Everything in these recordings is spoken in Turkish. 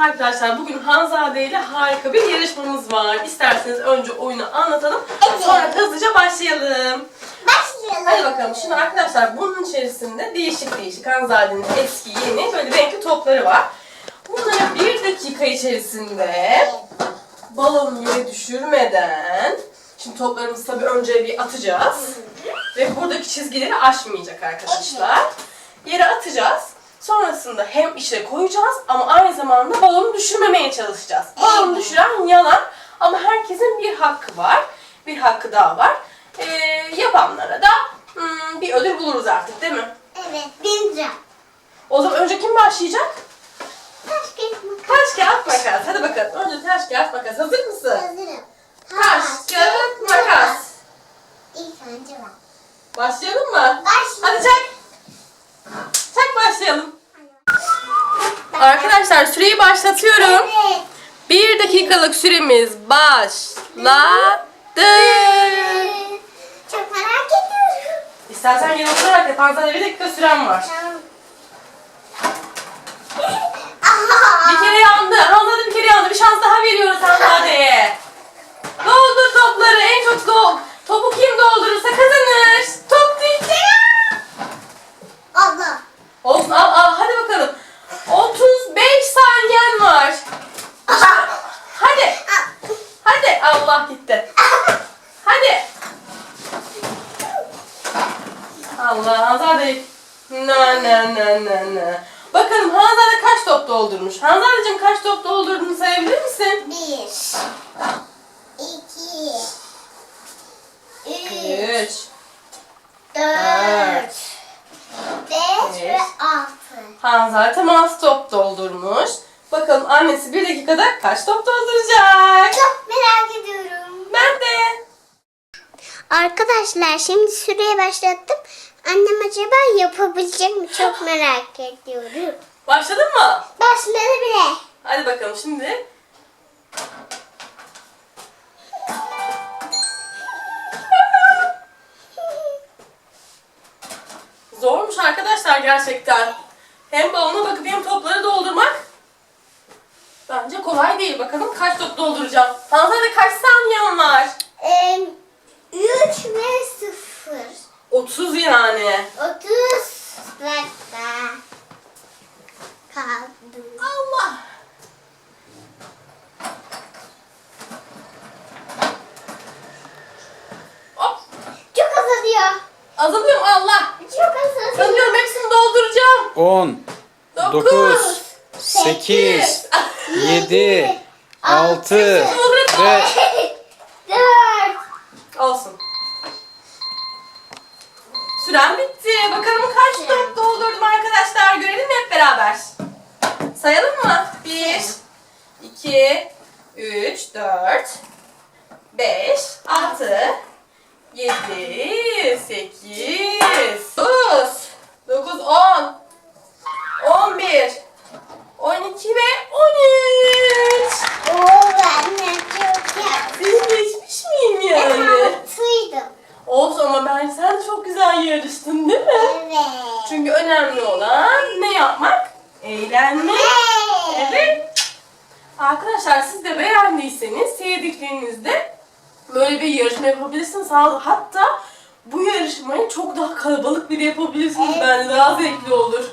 arkadaşlar bugün Hanzade ile harika bir yarışmamız var. İsterseniz önce oyunu anlatalım. Sonra hızlıca başlayalım. Başlayalım. Hadi bakalım. Şimdi arkadaşlar bunun içerisinde değişik değişik Hanzade'nin eski yeni böyle renkli topları var. Bunları bir dakika içerisinde balonu yere düşürmeden Şimdi toplarımızı tabii önce bir atacağız. Ve buradaki çizgileri aşmayacak arkadaşlar. Yere atacağız. Sonrasında hem içine koyacağız ama aynı zamanda balonu düşürmemeye çalışacağız. Balonu düşüren yalan ama herkesin bir hakkı var. Bir hakkı daha var. Ee, yapanlara da hmm, bir ödül buluruz artık değil mi? Evet. Bineceğim. O zaman önce kim başlayacak? Taş kağıt makas. Taş kağıt makas. Hadi bakalım. Önce taş kağıt makas. Hazır mısın? Hazırım. Taş kağıt makas. İlk önce ben. Başlayalım mı? Başla. Hadi çek. Çek başlayalım. Arkadaşlar süreyi başlatıyorum. Evet. Bir dakikalık süremiz başladı. Çok merak ediyorum. İstersen oturarak yap. Fazla bir dakika süren var. Bir kere yandı. Hanzade bir kere yandı. Bir şans daha veriyoruz Hanzade'ye. Doldur topları. En çok do topu kim doldurursa kazanır. Top bitti. Allah. Olsun al al. Hadi bakalım. 35 saniyen var. Hadi. Hadi. Allah gitti. Hadi. Allah Hanzade. Na na na na na. Bakalım Hanzade kaç top doldurmuş? Hanzade'cim kaç top doldurduğunu sayabilir misin? Bir. İki. Üç. 3. Dört. Beş ve altı. Hanzade temas top doldurmuş. Bakalım annesi bir dakikada kaç top dolduracak? Çok merak ediyorum. Ben de. Arkadaşlar şimdi süreyi başlattım. Annem acaba yapabilecek mi? Çok merak ediyorum. Başladın mı? Başladı bile. Hadi bakalım şimdi. Zormuş arkadaşlar gerçekten. Hem balona bakıp hem topları doldurmak. Bence kolay değil. Bakalım kaç top dolduracağım. Hanzade kaç saniyen var? Ee, 3 ve 0. 30 yani. 30 dakika kaldı. Allah. Hop. Çok azalıyor. Azalıyor mu? Allah. Çok azalıyor. Sanıyorum hepsini dolduracağım. 10, 9, 9, 8, 7, 6 ve 4. Olsun. Süren bitti. Bakalım kaç top doldurdum arkadaşlar. Görelim hep beraber. Sayalım mı? 1, 2, 3, 4, 5, 6, 7, 8, 12 ve 13. Oo ben de çok yaptım. Seni geçmiş miyim yani? Altıydım. Olsun ama ben sen çok güzel yarıştın değil mi? Evet. Çünkü önemli olan ne yapmak? Eğlenmek. Evet. Arkadaşlar siz de beğendiyseniz sevdiklerinizde böyle bir yarışma yapabilirsiniz. Hatta bu yarışmayı çok daha kalabalık bir yapabilirsiniz. Evet. Bence daha zevkli olur.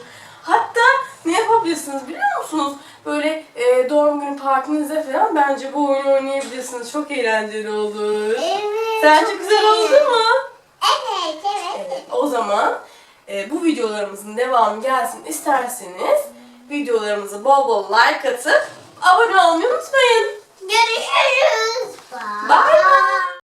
Hatta ne yapabilirsiniz biliyor musunuz? Böyle e, doğum günü partinizde falan bence bu oyunu oynayabilirsiniz. Çok eğlenceli olur. Evet. Sence çok güzel iyi. oldu mu? Evet, evet. Evet, o zaman e, bu videolarımızın devamı gelsin isterseniz videolarımızı bol bol like atıp abone olmayı unutmayın. Görüşürüz. Bye bye.